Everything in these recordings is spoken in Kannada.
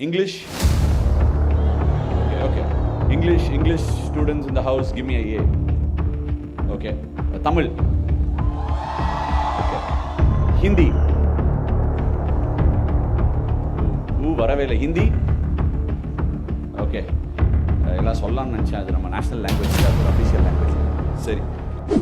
English. Okay, okay. English, English students in the house, give me a A. Okay. Uh, Tamil. Okay. Hindi. Ooh, வரவேல ஹிந்தி ஓகே எல்லாம் சொல்லலாம்னு நினச்சேன் அது நம்ம நேஷ்னல் லாங்குவேஜ் அஃபிஷியல் லாங்குவேஜ் சரி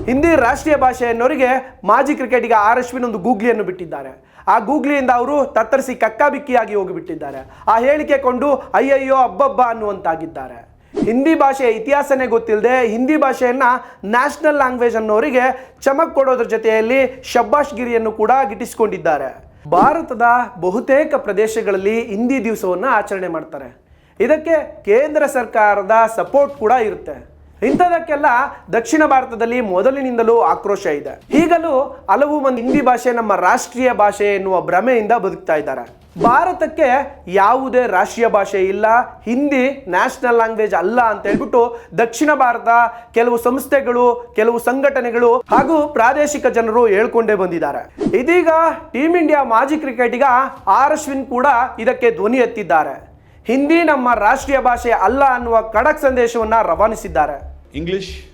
ಹಿಂದಿ ರಾಷ್ಟ್ರೀಯ ಭಾಷೆ ಎನ್ನುವರಿಗೆ ಮಾಜಿ ಕ್ರಿಕೆಟಿಗ ಆರ್ ಅಶ್ವಿನ್ ಒಂದು ಗೂಗ್ಲಿಯನ್ನು ಬಿಟ್ಟಿದ್ದಾರೆ. ಆ ಗೂಗ್ಲಿಯಿಂದ ಅವರು ತತ್ತರಿಸಿ ಕಕ್ಕಾಬಿಕ್ಕಿಯಾಗಿ ಹೋಗಿಬಿಟ್ಟಿದ್ದಾರೆ. ಆ ಹೇಳಿಕೆ ಕೊಂಡು ಅಯ್ಯಯ್ಯೋ, ಅಬ್ಬಬ್ಬ ಅನ್ನುವಂತಾಗಿದ್ದಾರೆ. ಹಿಂದಿ ಭಾಷೆಯ ಇತಿಹಾಸನೇ ಗೊತ್ತಿಲ್ಲದೆ ಹಿಂದಿ ಭಾಷೆಯನ್ನು ನ್ಯಾಷನಲ್ ಲ್ಯಾಂಗ್ವೇಜ್ ಅನ್ನೋರಿಗೆ ಚಮಕ್ ಕೊಡೋದ್ರ ಜೊತೆಯಲ್ಲಿ ಶಬ್ಬಾಷ್ ಗಿರಿಯನ್ನು ಕೂಡ ಗಿಟ್ಟಿಸಿಕೊಂಡಿದ್ದಾರೆ. ಭಾರತದ ಬಹುತೇಕ ಪ್ರದೇಶಗಳಲ್ಲಿ ಹಿಂದಿ ದಿವಸವನ್ನು ಆಚರಣೆ ಮಾಡ್ತಾರೆ. ಇದಕ್ಕೆ ಕೇಂದ್ರ ಸರ್ಕಾರದ ಸಪೋರ್ಟ್ ಕೂಡ ಇರುತ್ತೆ. ಇಂಥದಕ್ಕೆಲ್ಲ ದಕ್ಷಿಣ ಭಾರತದಲ್ಲಿ ಮೊದಲಿನಿಂದಲೂ ಆಕ್ರೋಶ ಇದೆ. ಈಗಲೂ ಹಲವು ಮಂದಿ ಹಿಂದಿ ಭಾಷೆ ನಮ್ಮ ರಾಷ್ಟ್ರೀಯ ಭಾಷೆ ಎನ್ನುವ ಭ್ರಮೆಯಿಂದ ಬದುಕ್ತಾ ಇದ್ದಾರೆ. ಭಾರತಕ್ಕೆ ಯಾವುದೇ ರಾಷ್ಟ್ರೀಯ ಭಾಷೆ ಇಲ್ಲ, ಹಿಂದಿ ನ್ಯಾಷನಲ್ ಲ್ಯಾಂಗ್ವೇಜ್ ಅಲ್ಲ ಅಂತ ಹೇಳ್ಬಿಟ್ಟು ದಕ್ಷಿಣ ಭಾರತ ಕೆಲವು ಸಂಸ್ಥೆಗಳು, ಕೆಲವು ಸಂಘಟನೆಗಳು ಹಾಗೂ ಪ್ರಾದೇಶಿಕ ಜನರು ಹೇಳ್ಕೊಂಡೇ ಬಂದಿದ್ದಾರೆ. ಇದೀಗ ಟೀಮ್ ಇಂಡಿಯಾ ಮಾಜಿ ಕ್ರಿಕೆಟಿಗ ಆರ್ ಅಶ್ವಿನ್ ಕೂಡ ಇದಕ್ಕೆ ಧ್ವನಿ ಎತ್ತಿದ್ದಾರೆ. ಹಿಂದಿ ನಮ್ಮ ರಾಷ್ಟ್ರೀಯ ಭಾಷೆ ಅಲ್ಲ ಅನ್ನುವ ಖಡಕ್ ಸಂದೇಶವನ್ನ ರವಾನಿಸಿದ್ದಾರೆ. English?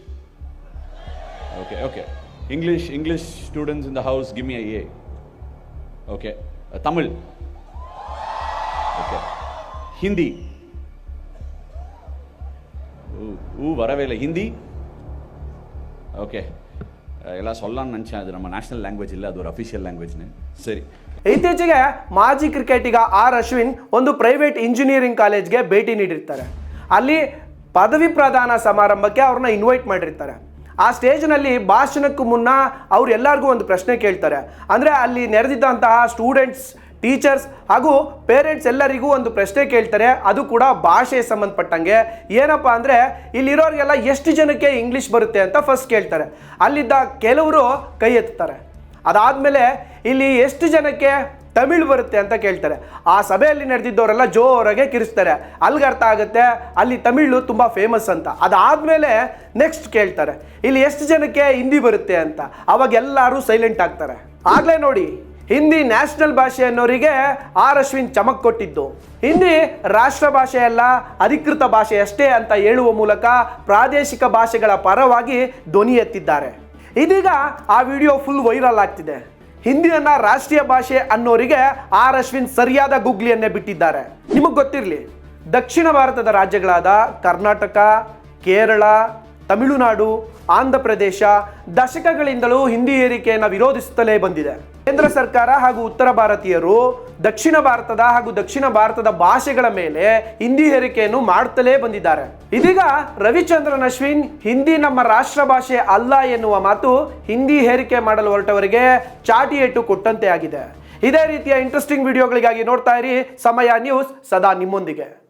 Okay, okay. English, English students in the house, give me a A. Okay. Uh, Tamil? Okay. Hindi? Ooh, ooh, varavela. Hindi? Okay ಎಲ್ಲ ಸೊಲ್ಲ ಅನ್ಸೆ ಅದು ನಮ್ಮ ನ್ಯಾಷನಲ್ ಲ್ಯಾಂಗ್ವೇಜ್ ಇಲ್ಲ ಅದು ಅಫಿಷಿಯಲ್ ಲ್ಯಾಂಗ್ವೇಜ್ನೇ ಸರಿ ಇತ್ತೀಚೆಗೆ ಮಾಜಿ ಕ್ರಿಕೆಟಿಗ ಆರ್ ಅಶ್ವಿನ್ ಒಂದು ಪ್ರೈವೇಟ್ ಇಂಜಿನಿಯರಿಂಗ್ ಕಾಲೇಜ್ಗೆ ಭೇಟಿ ನೀಡಿರ್ತಾರೆ ಅಲ್ಲಿ ಪದವಿ ಪ್ರದಾನ ಸಮಾರಂಭಕ್ಕೆ ಅವ್ರನ್ನ ಇನ್ವೈಟ್ ಮಾಡಿರ್ತಾರೆ. ಆ ಸ್ಟೇಜ್ನಲ್ಲಿ ಭಾಷಣಕ್ಕೂ ಮುನ್ನ ಅವ್ರು ಎಲ್ಲರಿಗೂ ಒಂದು ಪ್ರಶ್ನೆ ಕೇಳ್ತಾರೆ. ಅಂದರೆ ಅಲ್ಲಿ ನೆರೆದಿದ್ದಂತಹ ಸ್ಟೂಡೆಂಟ್ಸ್ ಟೀಚರ್ಸ್ ಹಾಗೂ ಪೇರೆಂಟ್ಸ್ ಎಲ್ಲರಿಗೂ ಒಂದು ಪ್ರಶ್ನೆ ಕೇಳ್ತಾರೆ. ಅದು ಕೂಡ ಭಾಷೆಗೆ ಸಂಬಂಧಪಟ್ಟಂಗೆ. ಏನಪ್ಪ ಅಂದರೆ ಇಲ್ಲಿರೋರಿಗೆಲ್ಲ ಎಷ್ಟು ಜನಕ್ಕೆ ಇಂಗ್ಲೀಷ್ ಬರುತ್ತೆ ಅಂತ ಫಸ್ಟ್ ಕೇಳ್ತಾರೆ. ಅಲ್ಲಿದ್ದ ಕೆಲವರು ಕೈ ಎತ್ತಾರೆ ಅದಾದಮೇಲೆ ಇಲ್ಲಿ ಎಷ್ಟು ಜನಕ್ಕೆ ತಮಿಳ್ ಬರುತ್ತೆ ಅಂತ ಕೇಳ್ತಾರೆ. ಆ ಸಭೆಯಲ್ಲಿ ನಡೆದಿದ್ದವರೆಲ್ಲ ಜೋರಾಗೆ ಕಿರಿಸ್ತಾರೆ. ಅಲ್ಲಿಗೆ ಅರ್ಥ ಆಗುತ್ತೆ, ಅಲ್ಲಿ ತಮಿಳು ತುಂಬ ಫೇಮಸ್ ಅಂತ. ಅದಾದಮೇಲೆ ನೆಕ್ಸ್ಟ್ ಕೇಳ್ತಾರೆ, ಇಲ್ಲಿ ಎಷ್ಟು ಜನಕ್ಕೆ ಹಿಂದಿ ಬರುತ್ತೆ ಅಂತ. ಅವಾಗ ಎಲ್ಲರೂ ಸೈಲೆಂಟ್ ಆಗ್ತಾರೆ. ಆಗಲೇ ನೋಡಿ, ಹಿಂದಿ ನ್ಯಾಷನಲ್ ಭಾಷೆ ಅನ್ನೋರಿಗೆ ಆರ್ ಅಶ್ವಿನ್ ಚಮಕ್ ಕೊಟ್ಟಿದ್ದು. ಹಿಂದಿ ರಾಷ್ಟ್ರ ಭಾಷೆಯಲ್ಲ ಅಧಿಕೃತ ಭಾಷೆ ಅಷ್ಟೇ ಅಂತ ಹೇಳುವ ಮೂಲಕ ಪ್ರಾದೇಶಿಕ ಭಾಷೆಗಳ ಪರವಾಗಿ ಧ್ವನಿ ಎತ್ತಿದ್ದಾರೆ. ಇದೀಗ ಆ ವಿಡಿಯೋ ಫುಲ್ ವೈರಲ್ ಆಗ್ತಿದೆ. ಹಿಂದಿಯನ್ನ ರಾಷ್ಟ್ರೀಯ ಭಾಷೆ ಅನ್ನೋರಿಗೆ ಆರ್ ಅಶ್ವಿನ್ ಸರಿಯಾದ ಗುಗ್ಲಿಯನ್ನೇ ಬಿಟ್ಟಿದ್ದಾರೆ. ನಿಮಗೆ ಗೊತ್ತಿರಲಿ, ದಕ್ಷಿಣ ಭಾರತದ ರಾಜ್ಯಗಳಾದ ಕರ್ನಾಟಕ, ಕೇರಳ ತಮಿಳುನಾಡು ಆಂಧ್ರ ಪ್ರದೇಶ ದಶಕಗಳಿಂದಲೂ ಹಿಂದಿ ಏರಿಕೆಯನ್ನು ವಿರೋಧಿಸುತ್ತಲೇ ಬಂದಿದೆ. ಕೇಂದ್ರ ಸರ್ಕಾರ ಹಾಗೂ ಉತ್ತರ ಭಾರತೀಯರು ದಕ್ಷಿಣ ಭಾರತದ ಹಾಗೂ ದಕ್ಷಿಣ ಭಾರತದ ಭಾಷೆಗಳ ಮೇಲೆ ಹಿಂದಿ ಹೇರಿಕೆಯನ್ನು ಮಾಡುತ್ತಲೇ ಬಂದಿದ್ದಾರೆ. ಇದೀಗ ರವಿಚಂದ್ರನ್ ಅಶ್ವಿನ್ ಹಿಂದಿ ನಮ್ಮ ರಾಷ್ಟ್ರ ಭಾಷೆ ಅಲ್ಲ ಎನ್ನುವ ಮಾತು ಹಿಂದಿ ಹೇರಿಕೆ ಮಾಡಲು ಹೊರಟವರಿಗೆ ಚಾಟಿ ಏಟು ಕೊಟ್ಟಂತೆ ಆಗಿದೆ. ಇದೇ ರೀತಿಯ ಇಂಟ್ರೆಸ್ಟಿಂಗ್ ವಿಡಿಯೋಗಳಿಗಾಗಿ ನೋಡ್ತಾ ಇರಿ. ಸಮಯ ನ್ಯೂಸ್ ಸದಾ ನಿಮ್ಮೊಂದಿಗೆ.